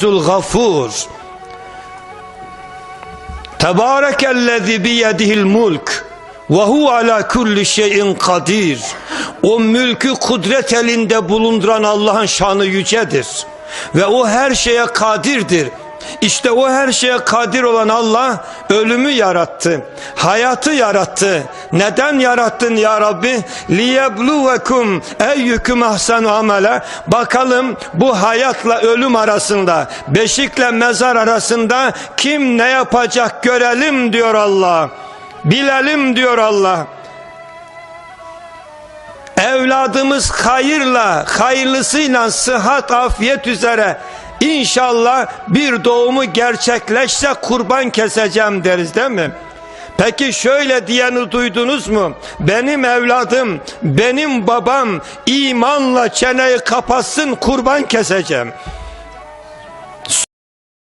Gafur. Tebarekellezi biyedihil mulk ve hu ala kulli şeyin kadir. O mülkü kudret elinde bulunduran Allah'ın şanı yücedir. Ve o her şeye kadirdir. İşte o her şeye kadir olan Allah ölümü yarattı. Hayatı yarattı. Neden yarattın ya Rabbi? Liyebluvekum eyyüküm ahsenu amele. Bakalım bu hayatla ölüm arasında, beşikle mezar arasında kim ne yapacak görelim diyor Allah. Bilelim diyor Allah. Evladımız hayırla, hayırlısıyla sıhhat, afiyet üzere İnşallah bir doğumu gerçekleşse kurban keseceğim deriz değil mi? Peki şöyle diyeni duydunuz mu? Benim evladım, benim babam imanla çeneyi kapatsın kurban keseceğim.